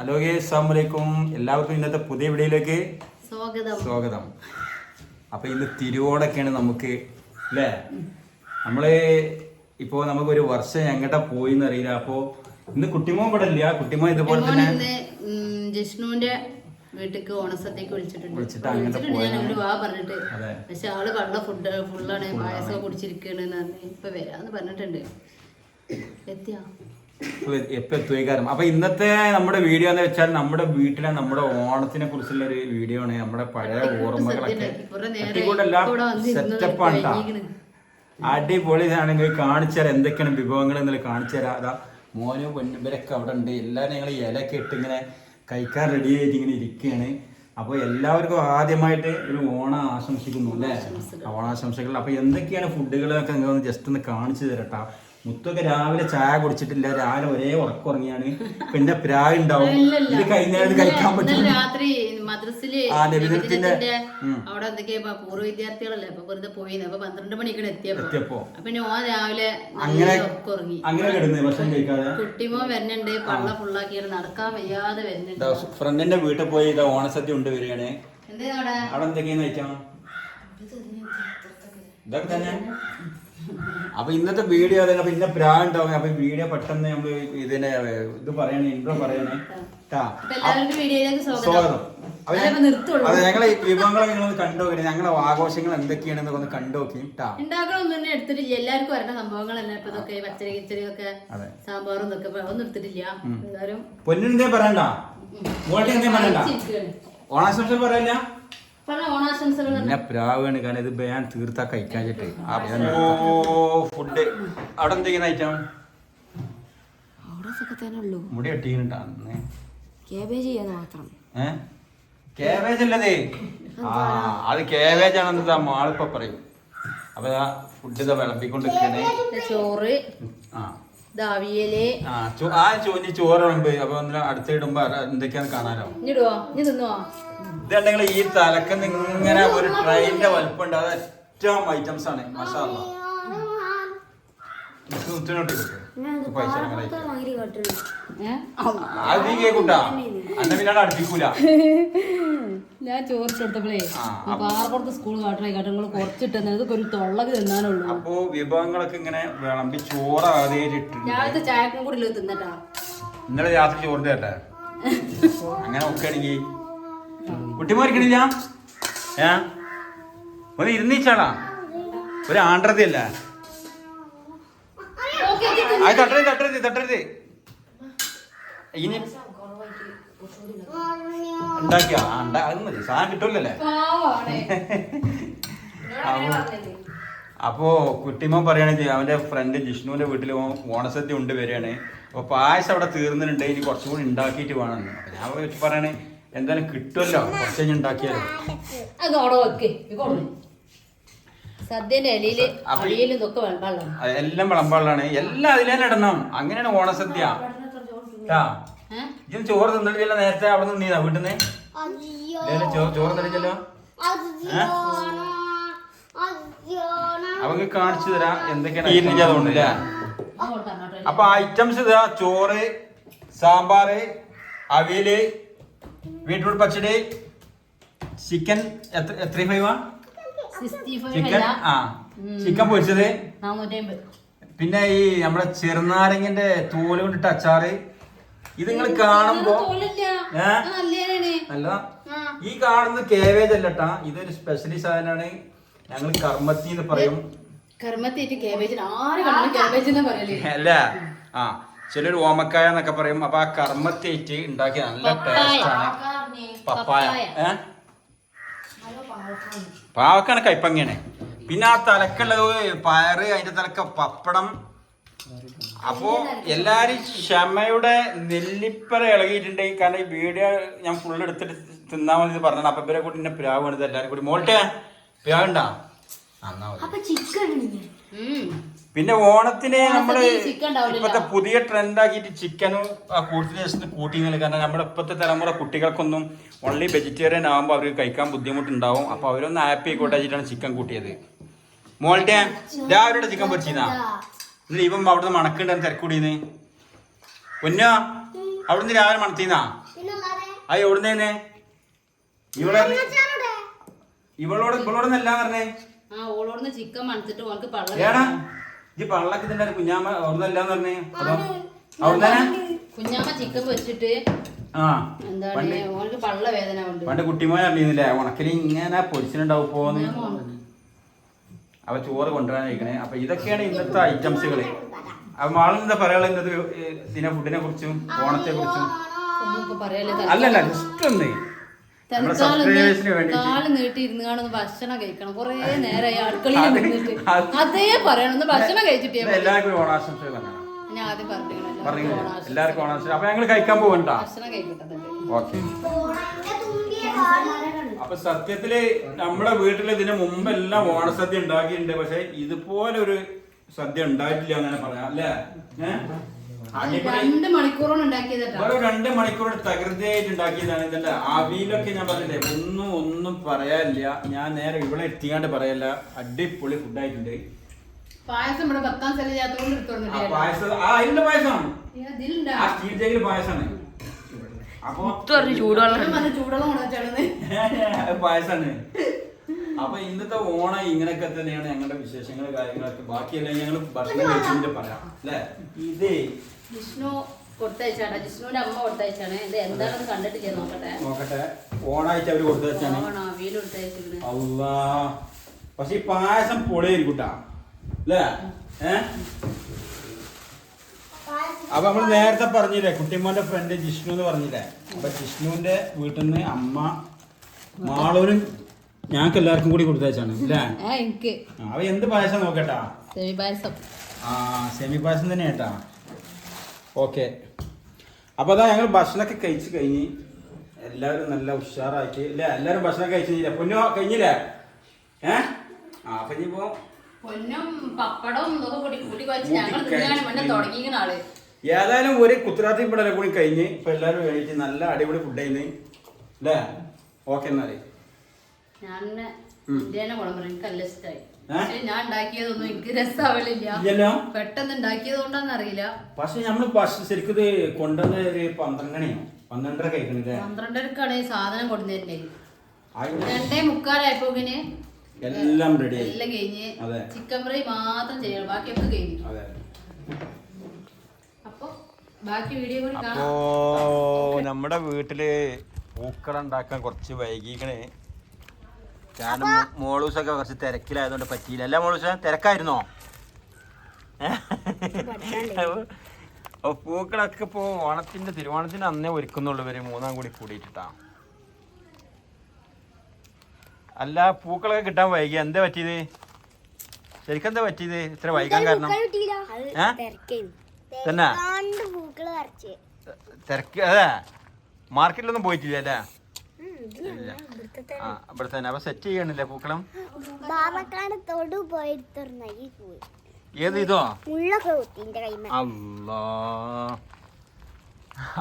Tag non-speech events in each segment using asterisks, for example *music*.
Hello ഗേ അസ്സാമലൈക്കും എല്ലാവർക്കും ഇന്നത്തെ പുതിയ വീഡിയോയിലേക്ക് സ്വാഗതം. സ്വാഗതം. അപ്പൊ ഇന്ന് തിരുവോടൊക്കെയാണ് നമുക്ക് അല്ലേ? നമ്മൾ ഇപ്പോ നമുക്ക് ഒരു വർഷം എങ്ങോട്ടാ പോയി എന്നറിയില്ല അപ്പോ ഇന്ന് കുട്ടിമോൻ ഇവിടെ ഇല്ല. കുട്ടിമോൻ ഇതുപോലെ തന്നെ ജിഷ്ണുവിന്റെ വീട്ടിക്ക് ഓണസദ്യക്ക് വിളിച്ചിട്ടുണ്ട്. അതെ. പക്ഷെ ആൾ വെള്ള ഫുഡ് ഫുള്ളാണ് പായസം കുടിച്ചിരിക്കണെന്ന് പറഞ്ഞ് ഇപ്പൊ വരാന്ന് പറഞ്ഞിട്ടുണ്ട്. എത്തിയാ? എപ്പോ എത്തുകയും അപ്പൊ ഇന്നത്തെ നമ്മുടെ വീഡിയോ എന്ന് വെച്ചാൽ നമ്മുടെ വീട്ടിലെ നമ്മുടെ ഓണത്തിനെ കുറിച്ചുള്ള ഒരു വീഡിയോ ആണ്. നമ്മുടെ പഴയ ഓർമ്മകളൊക്കെ സെറ്റപ്പ് ആണ്. അടിപൊളി ആണെങ്കിൽ കാണിച്ചു തരാം. എന്തൊക്കെയാണ് വിഭവങ്ങൾ എന്നുള്ളത് കാണിച്ചു തരാം. അതാ മോനും പൊന്നും അവിടെ ഉണ്ട്. എല്ലാവരും ഞങ്ങൾ ഇലയൊക്കെ ഇട്ട് ഇങ്ങനെ കഴിക്കാൻ റെഡി ആയിട്ട് ഇങ്ങനെ ഇരിക്കുകയാണ്. അപ്പോൾ എല്ലാവർക്കും ആദ്യമായിട്ട് ഒരു ഓണം ആശംസിക്കുന്നു അല്ലേ? ഓണാശംസകൾ. അപ്പോൾ എന്തൊക്കെയാണ് ഫുഡുകളൊക്കെ നിങ്ങൾ ജസ്റ്റ് ഒന്ന് കാണിച്ചു തരട്ടാ. മുത്തൊക്കെ രാവിലെ ചായ കുടിച്ചിട്ടില്ല. രാവിലെ ഒരേ ഉറക്കുറങ്ങിയാണ്. പിന്നെ പ്രായ ഉണ്ടാവും. ഇത് കഴിഞ്ഞാൽ കഴിക്കാൻ ഇന്നലെ പറ്റും രാത്രി മദ്രസിൽ. അവിടെ എന്തൊക്കെയാ പൂർവ വിദ്യാർത്ഥികളല്ലേ? അപ്പൊ വെറുതെ പോയിന്ന്. അപ്പൊ പന്ത്രണ്ട് മണിക്കാണ് എത്തിയപ്പോ. പിന്നെ ഓൻ രാവിലെ അങ്ങനെ ഉറങ്ങി അങ്ങനെ കിടന്ന് ഭക്ഷണം കഴിക്കാതെ. കുട്ടിമോ വരുന്നുണ്ട്. പള്ള ഫുള്ളാക്കി നടക്കാൻ വയ്യാതെ വരുന്നുണ്ട്. ഫ്രണ്ടിന്റെ വീട്ടിൽ പോയി ഇതാ ഓണസദ്യ ഉണ്ട് വരികയാണ്. എന്തേ അവിടെ? അവിടെ എന്തൊക്കെയാന്ന് വെച്ചാ ഇതൊക്കെ തന്നെ. അപ്പൊ ഇന്നത്തെ വീഡിയോ അതെ അപ്പൊ ഇന്ന പ്രാണ്ടാവും അപ്പൊ വീഡിയോ പെട്ടെന്ന് നമ്മൾ ഇതിനെ ഇത് പറയണേ ഇൻട്രോ പറയണേ. സ്വാഗതം. അതെ ഞങ്ങളെ ഈ വിഭവങ്ങളൊക്കെ നിങ്ങളൊന്ന് കണ്ടുനോക്കി ഞങ്ങളെ ആഘോഷങ്ങൾ എന്തൊക്കെയാണെന്ന് ഒന്ന് കണ്ടുനോക്കി ട്ടാ. ഉണ്ടാക്കണമൊന്നും തന്നെ എടുത്തിട്ടില്ല എല്ലാവർക്കും വരേണ്ട സംഭവങ്ങളല്ലേ ഇപ്പൊ ഇതൊക്കെ പച്ചരി കിച്ചരി ഒക്കെ സാമ്പാറും ഇതൊക്കെ ഒന്നും എടുത്തിട്ടില്ല. എല്ലാവരും പൊന്നിനെന്തേ പറയണ്ട. ഓണാശംസ പറയല്ല. പിന്നെ പ്രാവാണ് കാരണം ഇത് ഞാൻ തീർത്താ ഓ ഫുഡ് അവിടെ എന്തെങ്കിലും ഐറ്റം അവിടെ ഒക്കെ ഉള്ളൂ. മുടി കേബേജ് ചെയ്യാന്ന് മാത്രം. കേബേജ് അല്ലതേ ആ അത് കേബേജ് ആണെന്ന് മാളിപ്പ പറയും. അപ്പൊ ആ ഫുഡ് ഇതാ ചോറ് ആ. ദാവിയൽ ആ ചോറ് വിളമ്പ്. അപ്പൊ അടുത്തിടുമ്പോ എന്തൊക്കെയാണ് കാണാനോ ഇതുണ്ടെങ്കിൽ ഈ തലക്കന്ന് ഇങ്ങനെ ഒരു ട്രെയിനിന്റെ വലുപ്പം ഉണ്ട് അത് ഏറ്റവും ഐറ്റംസ് ആണ്. മസാല പൈസ? അത് നീ കേക്കൂട്ടാ. അന്ന അടുപ്പിക്കൂല. ഞാൻ ചോദിച്ചെടുത്തപ്പോഴേ പാറപ്പുറത്ത് സ്കൂൾ കാട്ടണേ ഇതൊക്കെ ഒരു തൊള്ളക്ക് തിന്നാനുള്ളൂ. അപ്പോ വിഭവങ്ങളൊക്കെ ഇങ്ങനെ വിളമ്പി ചോറ് രാവിലത്തെ ചായക്കും കൂടി തിന്നട്ടാ. ഇന്നലെ രാത്രി ചോറിന്റെ അങ്ങനെ നോക്കുകയാണെങ്കിൽ കുട്ടിമാരിക്കണില്ല? ഏ? ഒന്ന് ഇരുന്നീച്ചാളാ ഒരു ആണ്ടതല്ല അത് തട്ടരുത് തട്ടരുത് തട്ടരുത്. ഇനി ഉണ്ടാക്കിയ? അത് മതി. സാധനം കിട്ടൂലല്ലേ? അപ്പോ കുട്ടിമോൻ പറയുകയാണെങ്കിൽ അവന്റെ ഫ്രണ്ട് ജിഷ്ണുവിന്റെ വീട്ടിൽ ഓണസദ്യ ഉണ്ട് വരികയാണ്. അപ്പൊ പായസം അവിടെ തീർന്നിട്ടുണ്ട്. ഇനി കുറച്ചും കൂടി ഉണ്ടാക്കിയിട്ട് വേണമെന്ന് ഞാൻ വെച്ച് പറയണേ എന്തായാലും കിട്ടുമല്ലോ. കുറച്ച് കഴിഞ്ഞ് ഉണ്ടാക്കിയാലോ. അത് അവിടെ വെക്ക്. സദ്യന്റെ ഇലയിൽ അപ്പൊ ഈ- അടിയിലും ഇതൊക്കെ വെള്ളം എല്ലാം വിളമ്പാളാണ് എല്ലാം അതിൽ തന്നെ ഇടണം. അങ്ങനെയാണ് ഓണസദ്യ. ട്ടാ. ഇജ്ജ് ചോറ് തിന്നിട്ടില്ല നേരത്തെ അവിടെ നിന്നീതാ വീട്ടിൽ നിന്ന് ചോറ് തന്നിട്ടല്ലോ അവക്ക് കാണിച്ചു തരാം എന്തൊക്കെയാണ് അതുകൊണ്ടല്ലേ? അപ്പൊ ഐറ്റംസ് ഇതാ ചോറ് സാമ്പാറ് അവിയൽ ബീട്രൂട്ട് പച്ചടി ചിക്കൻ എത്ര എത്ര ഫൈവാ ചിക്കൻ? ആ ചിക്കൻ പൊരിച്ചത്? പിന്നെ ഈ നമ്മുടെ ചെറുനാരങ്ങന്റെ തോൽ കൊണ്ടിട്ട് അച്ചാറ് ഇത് നിങ്ങൾ കാണുമ്പോ അല്ല? ഈ കാണുന്ന കേവേജ് അല്ലട്ടാ ഇതൊരു സ്പെഷ്യലി സാധനമാണ്. ഞങ്ങൾ കർമ്മത്തി എന്ന് പറയും *laughs* അല്ല? ആ. ചിലർ ഓമക്കായ എന്നൊക്കെ പറയും. അപ്പൊ ആ കർമ്മത്തേറ്റ് ഉണ്ടാക്കിയ നല്ല ടേസ്റ്റ് ആണ്. പപ്പായ. ഏ? പാവക്കാണ്. കൈപ്പങ്ങയാണ്. പിന്നെ ആ തലക്കുള്ളത് പയറ് അതിന്റെ തലക്ക പപ്പടം. അപ്പോ എല്ലാരും ക്ഷമയുടെ നെല്ലിപ്പറ ഇളകിയിട്ടുണ്ടെങ്കിൽ കാരണം ഈ വീഡിയോ ഞാൻ ഫുള്ള് എടുത്തിട്ട് തിന്നാൻ മതി പറഞ്ഞു അപ്പൊ ഇവരെ കൂടി എന്നെ പ്രാവ് ഇത് എല്ലാരും കൂടി. മോൾട്ടെ പ്രാവുണ്ടാ? ചിക്കൻ ഉം. പിന്നെ ഓണത്തിന് നമ്മൾ ഓണത്തിന് ഇപ്പത്തെ പുതിയ ട്രെൻഡ് ആക്കിയിട്ട് ചിക്കനും ആ കൂട്ടിന് നിൽക്കുക കാരണം നമ്മുടെ ഇപ്പോഴത്തെ തലമുറ കുട്ടികൾക്കൊന്നും ഓൺലി വെജിറ്റേറിയൻ ആകുമ്പോൾ അവർക്ക് കഴിക്കാൻ ബുദ്ധിമുട്ടുണ്ടാവും. അപ്പൊ അവരൊന്ന് ഹാപ്പി ആയിക്കോട്ടെ വെച്ചിട്ടാണ് ചിക്കൻ കൂട്ടിയത്. മോളുടെ രാവിലെ ചിക്കൻ പൊരിച്ചിരുന്നാ എന്നിട്ട് ഇപ്പം അവിടുന്ന് മണക്കുണ്ടെന്ന് തിരക്കൂടിന്ന്. പൊന്നോ അവിടുന്ന് രാവിലെ മണത്തീന്നാ? ആ എവിടുന്നേനെ ഇവളെ ഇവളോട് ഇവളോടൊന്നല്ല പറഞ്ഞേ. ചിക്കൻ മണത്തിട്ട് ഈ പള്ളക്ക് ഇതിന്റെ കുഞ്ഞാമ്മ അവിടുന്നല്ലാന്ന് പറഞ്ഞേ? അതോ? അവിടുന്ന് കുഞ്ഞാമ്മ ചിക്കൻ വെച്ചിട്ട് ആ. എന്താണ് പണ്ട് ഓൾക്ക് പള്ള വേദന ഉണ്ട് പണ്ട് കുട്ടിമോൻ അറിയുന്നില്ലേ ഉണക്കൽ ഇങ്ങനെ പൊരിച്ചിട്ടുണ്ടാവും പോന്ന് അവ ചോറ് കൊണ്ടുവരാൻ കഴിക്കണേ അപ്പൊ ഇതൊക്കെയാണ് ഇന്നത്തെ ഐറ്റംസുകൾ അപ്പൊ മാളും എന്താ പറയാനുള്ള ഇന്നത്തെ ഇതിനെ ഫുഡിനെ കുറിച്ചും ഓണത്തെ കുറിച്ചും? അല്ലല്ല ജസ്റ്റ് ഒന്ന്. കാൽ നീട്ടി ഇരുന്ന് കാണുന്ന ഭക്ഷണം കഴിക്കണം. കൊറേ നേരമായി അടുക്കളയിൽ അത് നിന്നിട്ട് അതേ പറയണം. ഒന്ന് ഭക്ഷണം കഴിച്ചിട്ടേ എല്ലാവർക്കും ഓണാശംസകൾ ഞാൻ ആദ്യം പറഞ്ഞു പറഞ്ഞു എല്ലാവർക്കും ഓണാശംസ. അപ്പൊ ഞങ്ങൾ കഴിക്കാൻ പോകണ്ട ഭക്ഷണം കഴിക്കട്ടെ. ഓക്കെ. അപ്പൊ സത്യത്തിൽ നമ്മുടെ വീട്ടിൽ ഇതിന് മുമ്പെല്ലാം ഓണസദ്യ ഉണ്ടാക്കിയിട്ടുണ്ട്. പക്ഷെ ഇതുപോലെ ഒരു സദ്യ ഉണ്ടായിട്ടില്ല അങ്ങനെ പറയാം. അല്ലേ? ഏഹ്? രണ്ട് മണിക്കൂറോളം ഉണ്ടാക്കിയതാ വെറും രണ്ട് മണിക്കൂർ തകൃതിയായിട്ട് ഉണ്ടാക്കിയതാണ് ഇതിന്റെ അവിയിലൊക്കെ ഞാൻ പറഞ്ഞില്ലേ? ഒന്നും ഒന്നും പറയാനില്ല ഞാൻ നേരെ ഇവിടെ എത്തിയാണ്ട് പറയല്ല. അടിപൊളി ഫുഡായിട്ടുണ്ട് പായസം ഇവിടെ പത്താം സ്ഥലം ചെയ്യാത്തോണ്ട് ആ പായസം ആ അതിന്റെ പായസമാണ്. ആ സ്റ്റീൽ പായസമാണ് അപ്പൊ ചൂടുവെള്ളം ചൂടുവെള്ളം *laughs* പായസാണ്. അപ്പൊ ഇന്നത്തെ ഓണം ഇങ്ങനെയൊക്കെ തന്നെയാണ് ഞങ്ങളുടെ വിശേഷങ്ങൾ കാര്യങ്ങളൊക്കെ. ബാക്കിയെല്ലാം ഞങ്ങൾ ഭക്ഷണം കഴിച്ചിട്ട് പറയാം. അല്ലേ? ഇതേ ജിഷ്ണു കൊടുത്തയച്ചാണ്. ജിഷ്ണുവിന്റെ അമ്മ കൊടുത്തയച്ചാണ്. ഇത് എന്താണെന്ന് കണ്ടിട്ട് ചെയ്ത് നോക്കട്ടെ. നോക്കട്ടെ. ഓണായിട്ട് അവർ കൊടുത്തു വെച്ചാണ് ഓണോ അവിയൽ കൊടുത്തയച്ചിരിക്കണ് അല്ലാ പക്ഷെ ഈ പായസം പൊളിയായിരിക്കും കൂട്ടാ. അല്ലേ? ഏ? അപ്പൊ നമ്മൾ നേരത്തെ പറഞ്ഞില്ലേ കുട്ടിമോന്റെ ഫ്രണ്ട് ജിഷ്ണു എന്ന് പറഞ്ഞില്ലേ? അപ്പൊ ജിഷ്ണുവിന്റെ വീട്ടിൽ നിന്ന് അമ്മ മാളൂരും ഞങ്ങൾക്ക് എല്ലാവർക്കും കൂടി കൊടുത്തയച്ചാണ്. അല്ലേ അവ എന്ത് പായസം നോക്കട്ടാ? സെമി പായസം. ആ സെമി പായസം തന്നെ കേട്ടാ ഓക്കെ. അപ്പോൾ അതാ ഞങ്ങൾ ഭക്ഷണമൊക്കെ കഴിച്ച് കഴിഞ്ഞ് എല്ലാവരും നല്ല ഉഷാറാക്കി അല്ലെ എല്ലാവരും ഭക്ഷണം കഴിഞ്ഞില്ല പൊന്നോ കഴിഞ്ഞില്ലേ? ഏ? ആ അപ്പം ഇനിയിപ്പോ പൊന്നും പപ്പടവും ഇതൊക്കെ കൂടി കൂട്ടി കുഴച്ച് കൂട്ടി ഞങ്ങൾ തിന്നാണ് മുന്നേ കഴിച്ച് തുടങ്ങിയ ആൾ. ഏതായാലും ഒരു കുത്തരാത്തി പിള്ളേരെ കൂടി കഴിഞ്ഞ് ഇപ്പൊ എല്ലാവരും കഴിച്ച് നല്ല അടിപൊളി ഫുഡ് ആയിന്ന്. അല്ലേ ഓക്കെ എന്നാലേ. ഞാൻ എനിക്ക് നല്ല ഇഷ്ടമായി ഞാൻ ഉണ്ടാക്കിയതൊന്നും എനിക്ക് രസാവലില്ല. ഇല്ലല്ലോ? പെട്ടെന്ന് ഉണ്ടാക്കിയത് കൊണ്ടാന്ന് അറിയില്ല പക്ഷെ നമ്മൾ ഭക്ഷണം ശരിക്കും ഇത് കൊണ്ടുവന്ന ഒരു പന്ത്രണ്ടണിയാണ് പന്ത്രണ്ടര കഴിക്കണത് പന്ത്രണ്ടരക്കാണ് ഈ സാധനം ആയിക്കോട്ടെ. രണ്ടേ മുക്കാലായപ്പോക്കിന് എല്ലാം റെഡി എല്ലാം കഴിഞ്ഞ് ചിക്കൻ ഫ്രൈ മാത്രം ചെയ്യണം. ബാക്കിയൊക്കെ കഴിഞ്ഞു. അതെ. അപ്പൊ ബാക്കി വീഡിയോ കൂടി നമ്മുടെ വീട്ടിൽ പൂക്കളുണ്ടാക്കാൻ കുറച്ച് വൈകിക്കണേ. കാരണം മോളൂസൊക്കെ കുറച്ച് തിരക്കിലായതുകൊണ്ട് പറ്റിയില്ല. അല്ല മോളൂസ തിരക്കായിരുന്നോ? അപ്പൊ പൂക്കളൊക്കെ ഇപ്പോ ഓണത്തിന്റെ തിരുവോണത്തിന്റെ അന്നേ ഒരുക്കുന്നുള്ളൂ ഇവർ. മൂന്നാം കൂടി കൂടിയിട്ടാ അല്ല പൂക്കളൊക്കെ കിട്ടാൻ വൈകി. എന്താ പറ്റിയത്? ശരിക്കും എന്താ പറ്റിയത്? ഇത്ര വൈകാൻ കാരണം? തന്നെ? തിരക്ക് അതെ. മാർക്കറ്റിലൊന്നും പോയിട്ടില്ല അല്ലേ? ഇല്ല. ആ ഇവിടെ തന്നെ. അപ്പൊ സെറ്റ് ചെയ്യണില്ലേ പൂക്കളം? ബാബക്കാട് തൊടു പോയിരുന്ന ഈ പൂ ഏത് ഇതോ? മുള്ളൊക്കെ കുത്തിന്റെ കൈമ. അല്ലാ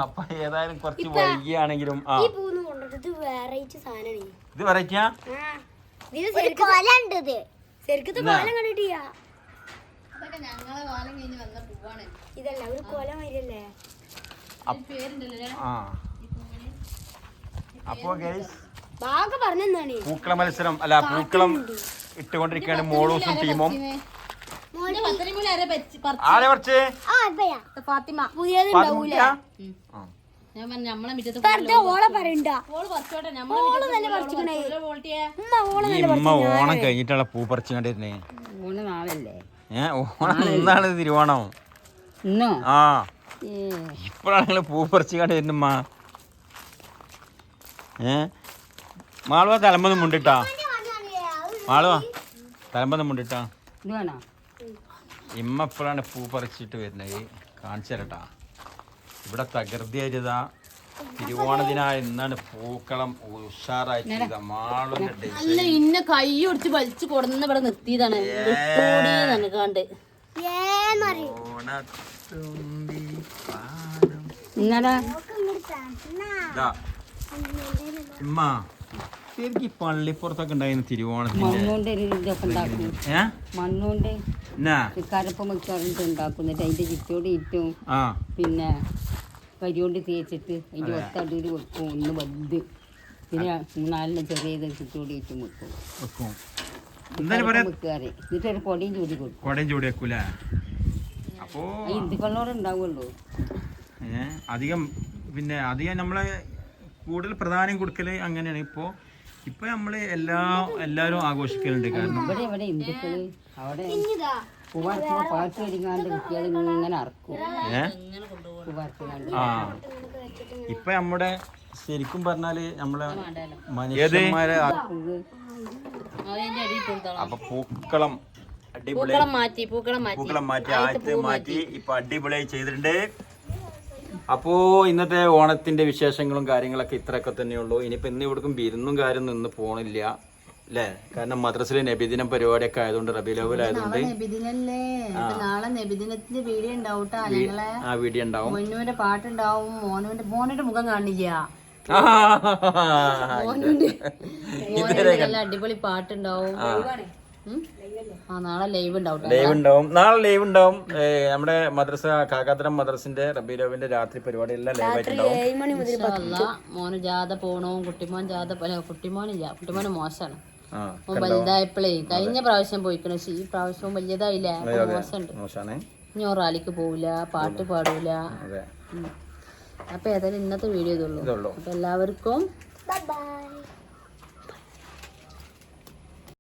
അപ്പൊ ഏതായാലും കുറച്ച് വൈകിയാണെങ്കിലും ആ. ഈ പൂന്ന് കൊണ്ടത് വെറൈറ്റി സാധനമാണ്. ഇത് വെറൈറ്റിയാ ഇത്? കൊലം കണ്ടിട്ടില്ല. ഞങ്ങളെ കാലം കഴിഞ്ഞ് വന്ന പൂവാണ്. ഇതല്ല ഒരു കൊല വരില്ലേ? ആ. അപ്പോ ഗൈസ് പൂക്കള മത്സരം അല്ല പൂക്കളം ഇട്ടുകൊണ്ടിരിക്കുകയാണ് മോളൂസും ടീമും ആരെ കുറച്ച് ഉമ്മ ഓണം കഴിഞ്ഞിട്ടുള്ള പൂ പറിച്ചു കണ്ടിരുന്നേ. മൂന്ന് നാളല്ലേ? ഏ ഓണം ഇന്നാണ് തിരുവോണം. ആ. ഇപ്പോഴാണ് പൂ പറിച്ചു കണ്ടിരുന്ന ഉമ്മ. ഏ? മാളുവ തലമ്പൊന്നും മുണ്ടിട്ടാ. മാളുവ തലമ്പൊന്നും മുണ്ടിട്ടാ. ഇമ്മ എപ്പോഴാണ് പൂ പറിച്ചിട്ട് വരുന്നത്? കാണിച്ചു തരട്ടാ. ഇവിടെ തകൃതിയായിരുതാ തിരുവോണദിനായ ഇന്നാണ് പൂക്കളം ഉഷാറായിട്ട് മാളുവിന്റെ അല്ല ഇന്ന കൈ ഒടിച്ച് വലിച്ചു കൊടുന്ന ഇവിടെ നിർത്തിയതാണ്. കണ്ട്. ഇന്നലെ ഇതാ, ശരിക്ക് പള്ളിപ്പുറത്തൊക്കെ ഉണ്ടായിരുന്നു തിരുവോണത്തിന്റെ ഏ? മണ്ണുകൊണ്ട് എന്നാ? കരപ്പം വെക്കാറുണ്ട് ഉണ്ടാക്കും എന്നിട്ട് അതിന്റെ ചുറ്റോട് ഇറ്റും ആ. പിന്നെ കരിയോണ്ട് തേച്ചിട്ട് അതിന്റെ ഒത്തടിയിൽ വെക്കും. ഒന്ന് വലുത്. പിന്നെ മൂന്നാലിന് ചെറിയത് ചുറ്റോടി ഇറ്റും വെക്കും. വെക്കും. എന്തായാലും പറയാ വെക്കാറ് എന്നിട്ട് ഒരു പൊടിയും ചൂടി കൊടുക്കും. കൊടയും ചൂടി വെക്കൂല? അപ്പോ ഹിന്ദുക്കളോട് ഉണ്ടാവുള്ളൂ. ഏ, അധികം പിന്നെ അധികം നമ്മളെ കൂടുതൽ പ്രധാനം കൊടുക്കൽ അങ്ങനെയാണ്. ഇപ്പോ ഇപ്പൊ നമ്മൾ എല്ലാ എല്ലാരും ആഘോഷിക്കലുണ്ട്. കാരണം ഇവിടെ ഇവിടെ ഹിന്ദുക്കൾ അവിടെ ഇതാ പൂവാർക്കുമ്പോ പാട്ട് കടിക്കാണ്ട് കുട്ടികൾ ഇങ്ങനെ അറക്കും. ഏ? പൂവാർക്കുകാണ്ട് ആ. ഇപ്പൊ നമ്മുടെ ശരിക്കും പറഞ്ഞാൽ നമ്മളെ മനുഷ്യന്മാരെ അപ്പൊ പൂക്കളം അടിപൊളി പൂക്കളം മാറ്റി പൂക്കളം മാറ്റി. പൂക്കളം മാറ്റി ആദ്യത്തെ മാറ്റി ഇപ്പൊ അടിപൊളിയായി ചെയ്തിട്ടുണ്ട്. അപ്പോ ഇന്നത്തെ ഓണത്തിന്റെ വിശേഷങ്ങളും കാര്യങ്ങളൊക്കെ ഇത്രയൊക്കെ തന്നെയുള്ളൂ ഇനിയിപ്പോ ഇന്ന് ഇവിടേക്കും വിരുന്നും കാര്യം നിന്ന് പോണില്ല അല്ലേ? കാരണം മദ്രസിലെ നബിദിനം പരിപാടിയൊക്കെ ആയതുകൊണ്ട് റബി ലെവലായതുകൊണ്ട് നബിദിനല്ലേ? നാളെ നബിദിനത്തിന്റെ വീഡിയോ ഉണ്ടാവൂട്ടാ ആ വീഡിയോ ഉണ്ടാവും. പൊന്നുവിന്റെ പാട്ടുണ്ടാവും മോനുവിന്റെ മോനുവിന്റെ മുഖം കാണില്ല. അടിപൊളി പാട്ടുണ്ടാവും. ലൈവ് ഉണ്ടാവും ലൈവ് ഉണ്ടാവും. നാളെ ലൈവ് ഉണ്ടാവും. നമ്മുടെ മദ്രസ കാക്കാത്തരം മദ്രസിന്റെ റബി ലെവലിന്റെ രാത്രി പരിപാടി എല്ലാം ലൈവ് ആയിട്ടുണ്ടാവും. മോന് ജാഥ പോണോ കുട്ടിമോൻ ജാഥ കുട്ടിമോനില്ല കുട്ടിമോന് മോശമാണ് വലുതായപ്പോഴേ കഴിഞ്ഞ പ്രാവശ്യം പോയിക്കണ പക്ഷെ ഈ പ്രാവശ്യവും വലിയതായില്ല മോശമുണ്ട് മോശാണേ. ഇനി ഓൻ റാലിക്ക് പോവില്ല പാട്ട് പാടൂല. അപ്പൊ ഏതായാലും ഇന്നത്തെ വീഡിയോ ഇതുള്ളൂ അപ്പൊ എല്ലാവർക്കും